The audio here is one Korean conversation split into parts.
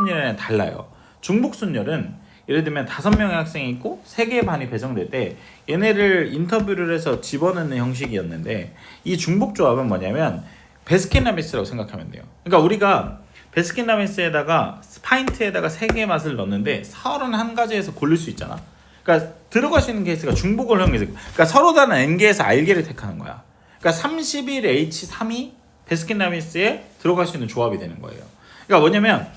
순열은 달라요. 중복 순열은 예를 들면 다섯 명의 학생이 있고 세 개의 반이 배정될 때 얘네를 인터뷰를 해서 집어넣는 형식이었는데 이 중복 조합은 뭐냐면 베스킨라빈스라고 생각하면 돼요. 그러니까 우리가 베스킨라빈스에다가 파인트에다가 세 개의 맛을 넣는데 31가지에서 고를 수 있잖아. 그러니까 들어갈 수 있는 케이스가 중복을 한 케이스. 그러니까 서로 다른 n개에서 r개를 택하는 거야. 그러니까 31H3이 베스킨라빈스에 들어갈 수 있는 조합이 되는 거예요. 그러니까 뭐냐면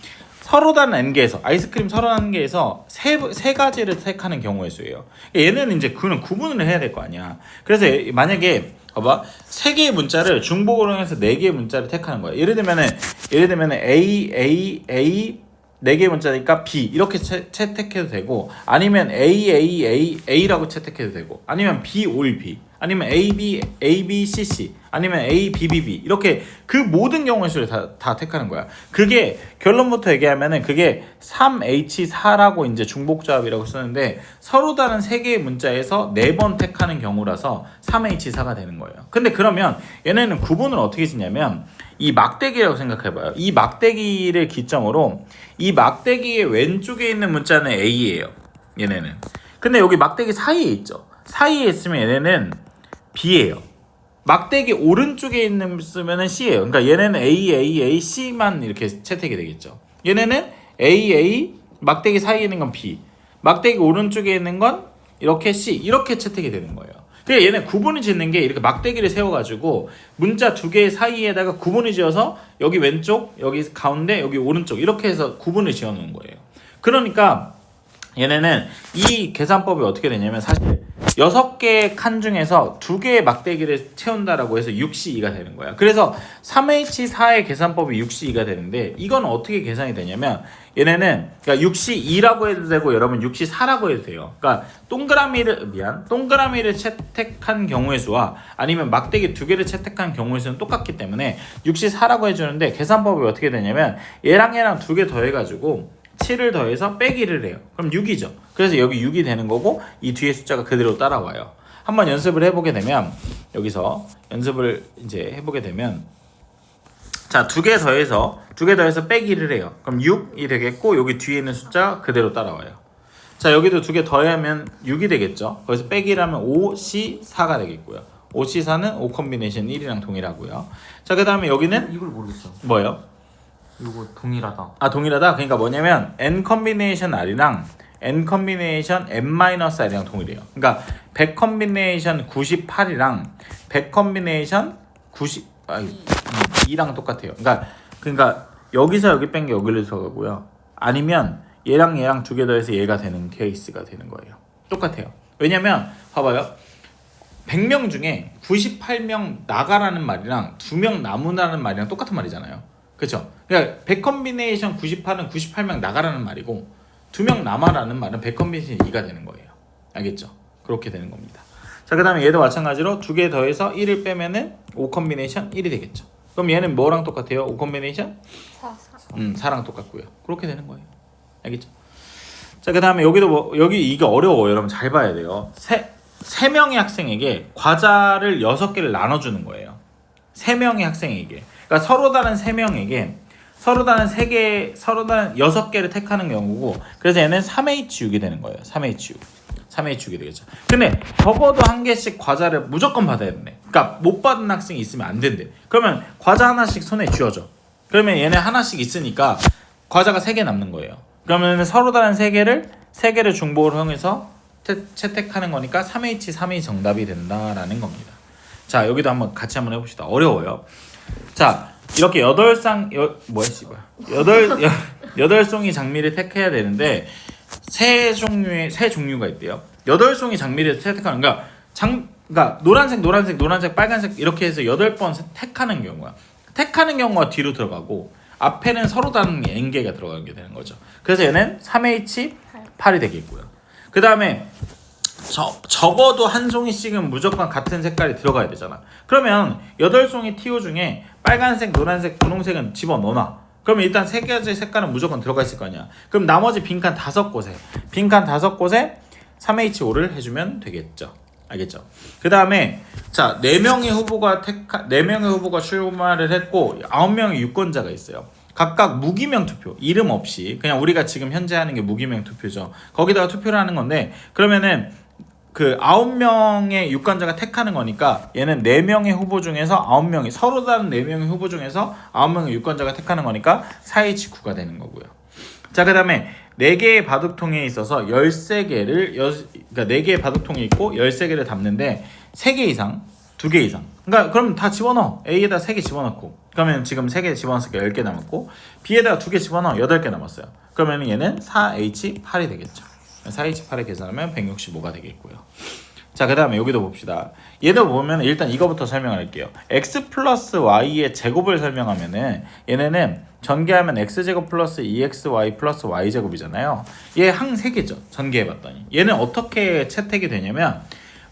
서로 다른 n개에서 아이스크림 서로 다른 개에서 세, 세 가지를 택하는 경우의 수예요. 얘는 이제 그는 구분을 해야 될 거 아니야. 그래서 만약에 봐봐 세 개의 문자를 중복으로 해서 네 개의 문자를 택하는 거야. 예를 들면은 예를 들면은 A A A 네 개의 문자니까 B 이렇게 채, 채택해도 되고 아니면 A A A A라고 채택해도 되고 아니면 B 올 B 아니면 A B A B C C 아니면 A B B B 이렇게 그 모든 경우의 수를 다, 다 택하는 거야. 그게 결론부터 얘기하면은 그게 3H4라고 이제 중복조합이라고 쓰는데 서로 다른 세 개의 문자에서 네 번 택하는 경우라서 3H4가 되는 거예요. 근데 그러면 얘네는 구분을 어떻게 짓냐면 이 막대기라고 생각해봐요. 이 막대기를 기점으로 이 막대기의 왼쪽에 있는 문자는 A예요. 얘네는. 근데 여기 막대기 사이에 있죠. 사이에 있으면 얘네는 B예요. 막대기 오른쪽에 있는 쓰면은 C예요. 그러니까 얘네는 A, A, A, C만 이렇게 채택이 되겠죠. 얘네는 A, A, 막대기 사이에 있는 건 B. 막대기 오른쪽에 있는 건 이렇게 C. 이렇게 채택이 되는 거예요. 그러니까 얘네 구분을 짓는 게 이렇게 막대기를 세워가지고 문자 두 개 사이에다가 구분을 지어서 여기 왼쪽, 여기 가운데, 여기 오른쪽 이렇게 해서 구분을 지어 놓은 거예요. 그러니까 얘네는 이 계산법이 어떻게 되냐면 사실 여섯 개의 칸 중에서 두 개의 막대기를 채운다라고 해서 6C2가 되는 거야. 그래서 3H4의 계산법이 6C2가 되는데 이건 어떻게 계산이 되냐면 얘네는 그러니까 6C2라고 해도 되고 여러분 6C4라고 해도 돼요. 그러니까 동그라미를 미안 동그라미를 채택한 경우의 수와 아니면 막대기 두 개를 채택한 경우의 수는 똑같기 때문에 6C4라고 해주는데 계산법이 어떻게 되냐면 얘랑 얘랑 두 개 더해가지고 7을 더해서 빼기를 해요. 그럼 6이죠. 그래서 여기 6이 되는 거고 이 뒤에 숫자가 그대로 따라와요. 한번 연습을 해보게 되면 여기서 연습을 이제 해보게 되면 자 두 개 더해서 두 개 더해서 빼기를 해요. 그럼 6이 되겠고 여기 뒤에 있는 숫자 그대로 따라와요. 자 여기도 두 개 더하면 6이 되겠죠. 거기서 빼기를 하면 5, C, 4가 되겠고요. 5, C, 4는 5 콤비네이션 1이랑 동일하고요. 자 그 다음에 여기는 이걸 모르겠어. 뭐예요? 이거 동일하다. 아 동일하다. 그러니까 뭐냐면 n 컨비네이션 r이랑 n 컨비네이션 n 마이너스 r이랑 동일해요. 그러니까 100 컨비네이션 98이랑 100 컨비네이션 90 아, 2랑 똑같아요. 그러니까 그러니까 여기서 여기 뺀 게 여기로 들어가고요. 아니면 얘랑 얘랑 두 개 더해서 얘가 되는 케이스가 되는 거예요. 똑같아요. 왜냐면 봐봐요. 100명 중에 98명 나가라는 말이랑 2명 남으라는 말이랑 똑같은 말이잖아요. 그렇죠? 그러니까 100 컨비네이션 98은 98명 나가라는 말이고 2명 남아라는 말은 100 컨비네이션 2가 되는 거예요. 알겠죠? 그렇게 되는 겁니다. 자, 그다음에 얘도 마찬가지로 두 개 더해서 1을 빼면은 5 컨비네이션 1이 되겠죠. 그럼 얘는 뭐랑 똑같아요? 5 컨비네이션? 4. 음, 4랑 똑같고요. 그렇게 되는 거예요. 알겠죠? 자, 그다음에 여기도 뭐 여기 이게 어려워요. 여러분 잘 봐야 돼요. 세, 세 명의 학생에게 과자를 여섯 개를 나눠 주는 거예요. 세 명의 학생에게. 그러니까 서로 다른 세 명에게 서로 다른 세 개, 서로 다른 여섯 개를 택하는 경우고 그래서 얘는 3H6이 되는 거예요. 3H6. 3H6이 되겠죠. 근데 적어도 한 개씩 과자를 무조건 받아야 된대. 그러니까 못 받은 학생이 있으면 안 된대. 그러면 과자 하나씩 손에 쥐어줘. 그러면 얘네 하나씩 있으니까 과자가 세 개 남는 거예요. 그러면 서로 다른 세 개를 세 개를 중복으로 형해서 채- 채택하는 거니까 3H3이 정답이 된다라는 겁니다. 자 여기도 한번 같이 한번 해봅시다. 어려워요. 자 이렇게 여덟 쌍 여, 뭐야 씨발 여덟 여, 여덟 송이 장미를 택해야 되는데 세 종류의 세 종류가 있대요. 여덟 송이 장미를 택하는 그러니까 장 그러니까 노란색 노란색 노란색 빨간색 이렇게 해서 여덟 번 택하는 경우야. 택하는 경우가 뒤로 들어가고 앞에는 서로 다른 n 개가 들어가게 되는 거죠. 그래서 얘는 3H 8이 되겠고요. 그 다음에 저, 적어도 한 송이씩은 무조건 같은 색깔이 들어가야 되잖아. 그러면 여덟 송이 TO 중에 빨간색, 노란색, 분홍색은 집어넣어놔. 그러면 일단 세 가지 색깔은 무조건 들어가 있을 거 아니야. 그럼 나머지 빈칸 다섯 곳에 빈칸 다섯 곳에 3H5를 해주면 되겠죠. 알겠죠? 그 다음에 자, 네 명의 후보가 택하, 네 명의 후보가 출마를 했고 아홉 명의 유권자가 있어요. 각각 무기명 투표 이름 없이 그냥 우리가 지금 현재 하는 게 무기명 투표죠. 거기다가 투표를 하는 건데 그러면은 그 아홉 명의 유권자가 택하는 거니까 얘는 네 명의 후보 중에서 아홉 명이 서로 다른 네 명의 후보 중에서 아홉 명의 유권자가 택하는 거니까 4H9가 되는 거고요. 자, 그다음에 네 개의 바둑통에 있어서 13개를 여, 그러니까 네 개의 바둑통이 있고 13개를 담는데 3개 이상, 2개 이상. 그러니까 그럼 다 집어넣어. A에다 3개 집어넣고. 그러면 지금 3개 집어넣었으니까 10개 남았고 B에다가 2개 집어넣어. 8개 남았어요. 그러면 얘는 4H8이 되겠죠. 4H8을 계산하면 165가 되겠고요. 자, 그 다음에 여기도 봅시다. 얘도 보면 일단 이거부터 설명할게요. x 플러스 y의 제곱을 설명하면은 얘네는 전개하면 x제곱 플러스 2xy 플러스 y제곱이잖아요. 얘 항 3개죠. 전개해봤더니. 얘는 어떻게 채택이 되냐면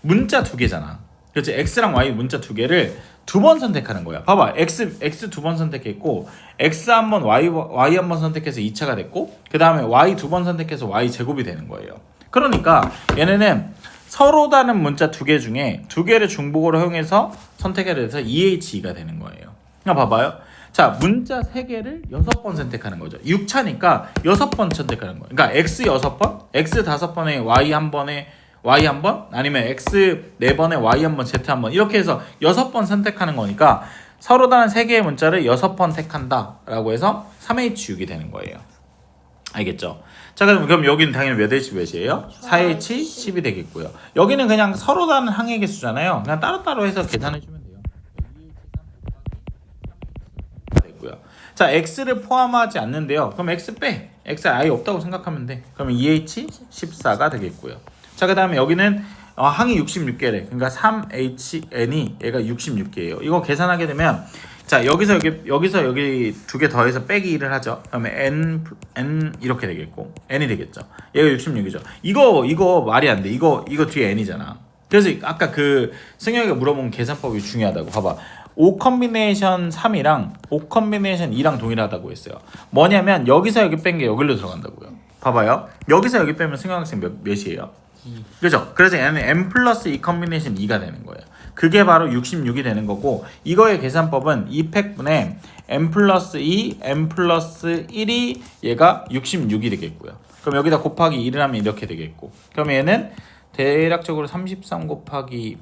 문자 두 개잖아. 그렇지? x랑 y 문자 두 개를 두 번 선택하는 거야. 봐봐. x x 두 번 선택했고 x 한 번 y y 한 번 선택해서 2차가 됐고 그 다음에 y 두 번 선택해서 y 제곱이 되는 거예요. 그러니까 얘네는 서로 다른 문자 두 개 중에 두 개를 중복으로 활용해서 선택을 해서 2H2가 되는 거예요. 그러니까 봐봐요. 자, 문자 세 개를 여섯 번 선택하는 거죠. 6차니까 여섯 번 선택하는 거예요. 그러니까 X 여섯 번, X 다섯 번에 Y 한 번에 Y 한 번, 아니면 X 네 번에 Y 한 번, Z 한 번 이렇게 해서 여섯 번 선택하는 거니까 서로 다른 세 개의 문자를 여섯 번 택한다 라고 해서 3H6이 되는 거예요. 알겠죠? 자 그럼 그럼 여기는 당연히 몇 H 몇이에요? 4H 10이 되겠고요. 여기는 그냥 서로 다른 항의 개수잖아요. 그냥 따로따로 해서 계산해 주면 돼요. 되고요. 자 x를 포함하지 않는데요. 그럼 x 빼. x 아예 없다고 생각하면 돼. 그러면 2H 14가 되겠고요. 자 그 다음에 여기는 어, 항이 66개래. 그러니까 3HN이 얘가 66개예요. 이거 계산하게 되면 자 여기서 여기 여기서 여기 두 개 더해서 빼기 1을 하죠. 그러면 n n 이렇게 되겠고 n이 되겠죠. 얘가 66이죠. 이거 이거 말이 안 돼. 이거 이거 뒤에 n이잖아. 그래서 아까 그 승혁이가 물어본 계산법이 중요하다고 봐봐. 5 컨비네이션 3이랑 5 컨비네이션 2랑 동일하다고 했어요. 뭐냐면 여기서 여기 뺀 게 여기로 들어간다고요. 봐봐요. 여기서 여기 빼면 승혁 학생 몇, 몇이에요? 그죠? 그래서 얘는 m 플러스 2 컨비네이션 2가 되는 거예요. 그게 바로 66이 되는 거고 이거의 계산법은 2팩분의 m 플러스 2, m 플러스 1이 얘가 66이 되겠고요. 그럼 여기다 곱하기 1을 하면 이렇게 되겠고 그럼 얘는 대략적으로 33 곱하기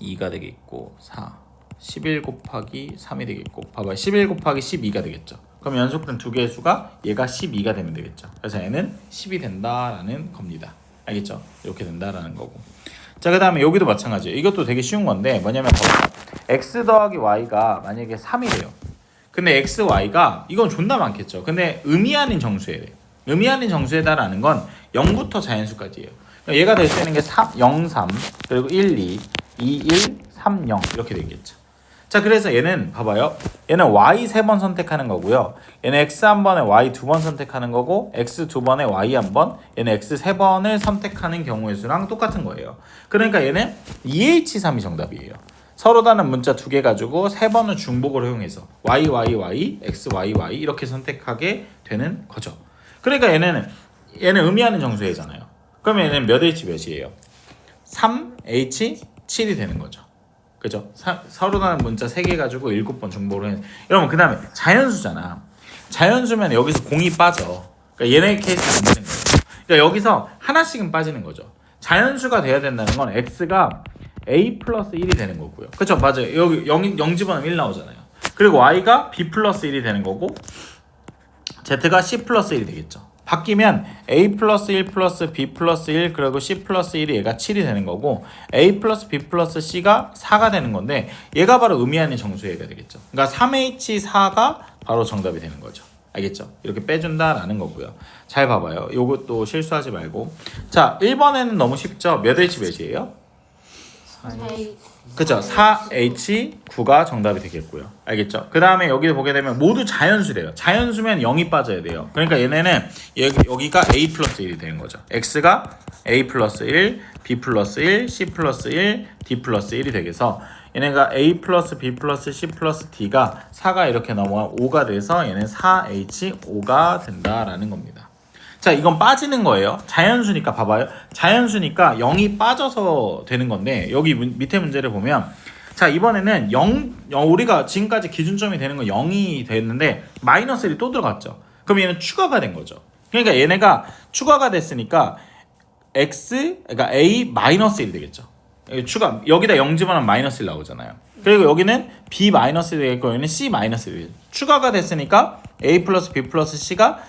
2가 되겠고 4 11 곱하기 3이 되겠고 봐봐 11 곱하기 12가 되겠죠 그럼 연속된 두 개의 수가 얘가 12가 되면 되겠죠 그래서 얘는 10이 된다라는 겁니다 알겠죠? 이렇게 된다라는 거고. 자 그 다음에 여기도 마찬가지예요. 이것도 되게 쉬운 건데 뭐냐면 x 더하기 y가 만약에 3이래요. 근데 x, y가 이건 존나 많겠죠. 근데 의미 아닌 정수에 돼 의미 아닌 정수에다라는 건 0부터 자연수까지예요. 그러니까 얘가 될 수 있는 게 3, 0, 3 그리고 1, 2 2, 1, 3, 0 이렇게 되겠죠. 자, 그래서 얘는 봐봐요. 얘는 y 세 번 선택하는 거고요. 얘는 x 한 번에 y 두 번 선택하는 거고 x 두 번에 y 한 번, 얘는 x 세 번을 선택하는 경우의 수랑 똑같은 거예요. 그러니까 얘는 2h3이 정답이에요. 서로 다른 문자 두 개 가지고 세 번을 중복을 활용해서 y, y, y, x, y, y 이렇게 선택하게 되는 거죠. 그러니까 얘는 얘는 의미하는 정수이잖아요. 그러면 얘는 몇 h 몇이에요? 3h 7이 되는 거죠. 그죠? 사, 서로 다른 문자 3개 가지고 7번 중복을 해. 여러분 그 다음에 자연수잖아. 자연수면 여기서 공이 빠져. 그러니까 얘네 케이스 안 되는 거예요. 그러니까 여기서 하나씩은 빠지는 거죠. 자연수가 돼야 된다는 건 x가 a 플러스 1이 되는 거고요. 그렇죠? 맞아요. 여기 0, 0 집어넣으면 1 나오잖아요. 그리고 y가 b 플러스 1이 되는 거고 z가 c 플러스 1이 되겠죠. 바뀌면 a 플러스 1 플러스 b 플러스 1 그리고 c 플러스 1이 얘가 7이 되는 거고 a 플러스 b 플러스 c가 4가 되는 건데 얘가 바로 의미하는 정수얘가 되겠죠. 그러니까 3h4가 바로 정답이 되는 거죠. 알겠죠? 이렇게 빼준다라는 거고요. 잘 봐봐요. 요것도 실수하지 말고. 자, 1번에는 너무 쉽죠? 몇 h 몇이에요? 그죠? 4H9가 정답이 되겠고요. 알겠죠? 그 다음에 여기 보게 되면 모두 자연수래요. 자연수면 0이 빠져야 돼요. 그러니까 얘네는 여기, 여기가 A 플러스 1이 되는 거죠. X가 A 플러스 1, B 플러스 1, C 플러스 1, D 플러스 1이 되겠어. 얘네가 A 플러스 B 플러스 C 플러스 D가 4가 이렇게 넘어가 5가 돼서 얘는 4H5가 된다라는 겁니다. 자, 이건 빠지는 거예요. 자연수니까 봐봐요. 자연수니까 0이 빠져서 되는 건데 여기 문- 밑에 문제를 보면 자 이번에는 0, 영- 우리가 지금까지 기준점이 되는 건 0이 됐는데 마이너스 1이 또 들어갔죠. 그럼 얘는 추가가 된 거죠. 그러니까 얘네가 추가가 됐으니까 x 그러니까 a 마이너스 1이 되겠죠. 추가 여기다 0 집어넣으면 마이너스 1 나오잖아요. 그리고 여기는 b 마이너스 1이 되겠고 여기는 c 마이너스 1이 되겠죠. 추가가 됐으니까 a 플러스 b 플러스 c가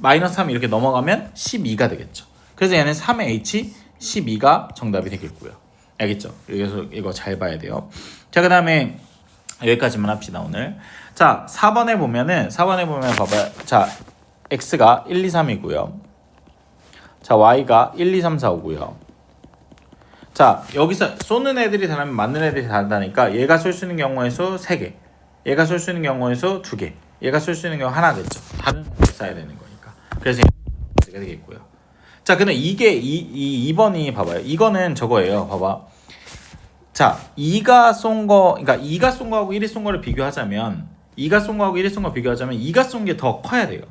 마이너스 3 이렇게 넘어가면 12가 되겠죠. 그래서 얘는 3의 h 12가 정답이 되겠고요. 알겠죠? 그래서 이거 잘 봐야 돼요. 자, 그 다음에 여기까지만 합시다, 오늘. 자, 4번에 보면은 4번에 보면 봐 봐요. 자, x가 1, 2, 3이고요. 자, y가 1, 2, 3, 4, 5고요. 자, 여기서 쏘는 애들이 다르면 맞는 애들이 다르다니까 얘가 쏠 수 있는 경우의 수 3개. 얘가 쏠 수 있는 경우의 수 2개. 얘가 쏠 수 있는 경우 하나겠죠. 다른 애들 쏴야 되는 거니까. 그래서 이게 되겠고요. 자, 근데 이게 이, 이 2번이 봐봐요. 이거는 저거예요. 봐봐. 자, 2가 쏜 거, 그러니까 2가 쏜 거하고 1이 쏜 거를 비교하자면 2가 쏜 거하고 1이 쏜 거 비교하자면 2가 쏜 게 더 커야 돼요.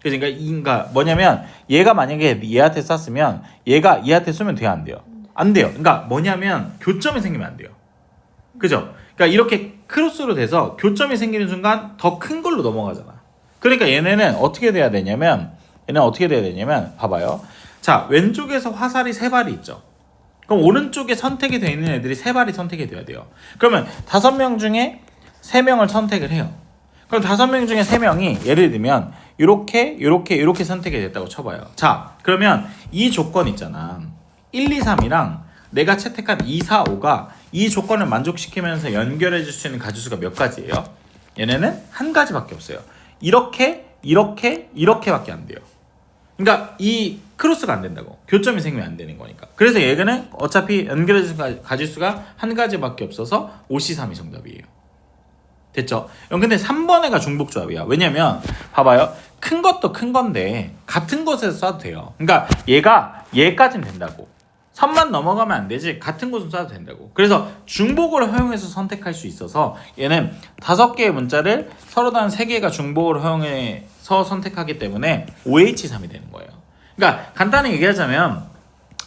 그래서 그러니까 이가 뭐냐면 얘가 만약에 얘한테 쐈으면 얘가 얘한테 쏘면 돼요, 안 돼요? 안 돼요. 그러니까 뭐냐면 교점이 생기면 안 돼요. 그죠? 그러니까 이렇게 크로스로 돼서 교점이 생기는 순간 더 큰 걸로 넘어가잖아. 그러니까 얘네는 어떻게 돼야 되냐면 얘는 어떻게 돼야 되냐면 봐봐요. 자 왼쪽에서 화살이 세 발이 있죠. 그럼 오른쪽에 선택이 되어 있는 애들이 세 발이 선택이 돼야 돼요. 그러면 다섯 명 중에 세 명을 선택을 해요. 그럼 다섯 명 중에 세 명이 예를 들면 이렇게 이렇게 이렇게 선택이 됐다고 쳐봐요. 자 그러면 이 조건 있잖아. 1, 2, 3이랑 내가 채택한 2, 4, 5가 이 조건을 만족시키면서 연결해 줄 수 있는 가지수가 몇 가지예요? 얘네는 한 가지밖에 없어요. 이렇게 이렇게 이렇게밖에 안 돼요. 그러니까 이 크로스가 안 된다고. 교점이 생기면 안 되는 거니까. 그래서 얘는 어차피 연결해진 가- 가지수가 한 가지밖에 없어서 5C3이 정답이에요. 됐죠? 형, 근데 3번 애가 중복조합이야. 왜냐면 봐봐요. 큰 것도 큰 건데 같은 곳에서 쏴도 돼요. 그러니까 얘가 얘까지는 된다고. 선만 넘어가면 안 되지. 같은 곳은 쏴도 된다고. 그래서 중복을 허용해서 선택할 수 있어서 얘는 다섯 개의 문자를 서로 다른 세 개가 중복을 허용해 서 선택하기 때문에 OH3이 되는 거예요. 그러니까 간단히 얘기하자면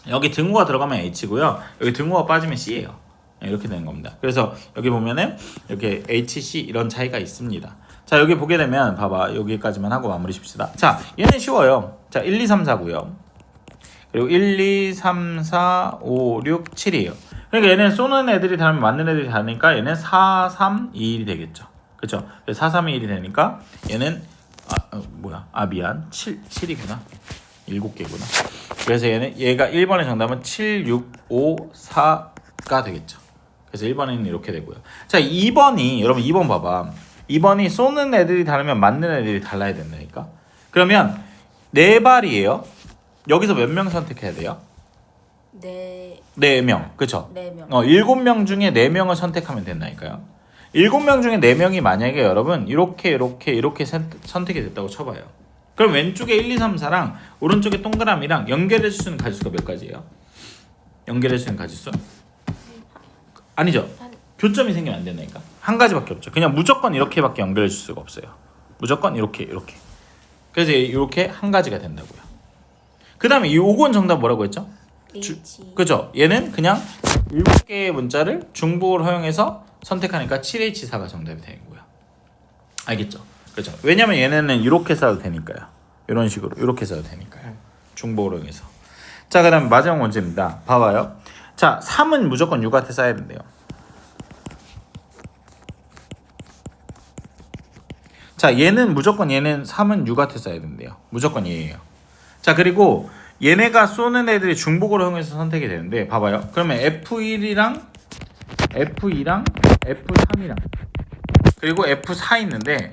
여기 등호가 들어가면 H고요. 여기 등호가 빠지면 C예요. 이렇게 되는 겁니다. 그래서 여기 보면은 이렇게 HC 이런 차이가 있습니다. 자 여기 보게 되면 봐봐. 여기까지만 하고 마무리 십시다. 자 얘는 쉬워요. 자 1, 2, 3, 4고요. 그리고 1, 2, 3, 4, 5, 6, 7이에요. 그러니까 얘는 쏘는 애들이 다르면 맞는 애들이 다르니까 얘는 4, 3, 2, 1이 되겠죠. 그렇죠? 4, 3, 2, 1이 되니까 얘는 아 어, 뭐야? 아 미안. 7, 7이구나. 7개구나. 그래서 얘는 얘가 1번의 정답은 7, 6, 5, 4가 되겠죠. 그래서 1번에는 이렇게 되고요. 자, 2번이 여러분 2번 봐봐. 2번이 쏘는 애들이 다르면 맞는 애들이 달라야 된다니까. 그러면 네 발이에요. 여기서 몇 명 선택해야 돼요? 네, 네 명, 그렇죠? 네 명. 어, 일곱 명 중에 네 명을 선택하면 된다니까요. 일곱 명 중에 네 명이 만약에 여러분 이렇게 이렇게 이렇게 선- 선택이 됐다고 쳐봐요. 그럼 왼쪽에 1, 2, 3, 4랑 오른쪽에 동그라미랑 연결해 줄수 있는 가지수가 몇 가지예요? 연결해 줄수 있는 가지수? 아니죠. 교점이 생기면 안 된다니까. 한 가지밖에 없죠. 그냥 무조건 이렇게밖에 연결해 줄 수가 없어요. 무조건 이렇게 이렇게. 그래서 이렇게 한 가지가 된다고요. 그 다음에 이 5번 정답 뭐라고 했죠? 주-. 그죠? 얘는 그냥 7개의 문자를 중복을 허용해서 선택하니까 7H4가 정답이 되는 거야. 알겠죠? 그죠? 왜냐면 얘네는 이렇게 써도 되니까요. 이런 식으로 이렇게 써도 되니까요. 중복을 허용해서. 자, 그다음 마지막 문제입니다. 봐봐요. 자, 3은 무조건 6한테 써야 된대요. 자, 얘는 무조건 얘는 3은 6한테 써야 된대요. 무조건 얘예요. 자, 그리고 얘네가 쏘는 애들이 중복을 허용해서 선택이 되는데 봐봐요. 그러면 F1이랑 F2랑 F3이랑. 그리고 F4 있는데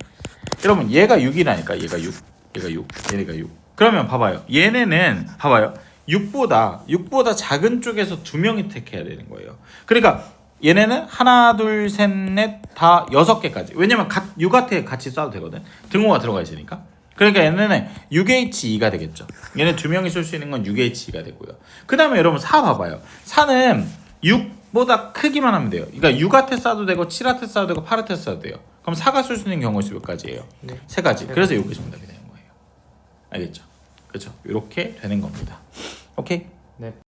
여러분 얘가 6이라니까. 얘가 6 얘가 6 얘네가 6 그러면 봐봐요. 얘네는 봐봐요. 6보다 6보다 작은 쪽에서 두 명이 택해야 되는 거예요. 그러니까 얘네는 하나 둘 셋 넷 다 여섯 개까지. 왜냐면 6한테 같이 쏴도 되거든. 등호가 들어가 있으니까. 그러니까 얘네는 6H2가 되겠죠. 얘네 두 명이 쏠수 있는 건 6H2가 되고요. 그 다음에 여러분 4 봐봐요. 4는 6 보다 크기만 하면 돼요 그러니까 6한테 쏴도 되고 7한테 쏴도 되고 8한테 쏴도 돼요 그럼 4가 쏠수 있는 경우의 수 몇 가지예요? 네. 세 가지 그래서 이게 정답이 되는 거예요 알겠죠? 그렇죠 이렇게 되는 겁니다 오케이 네.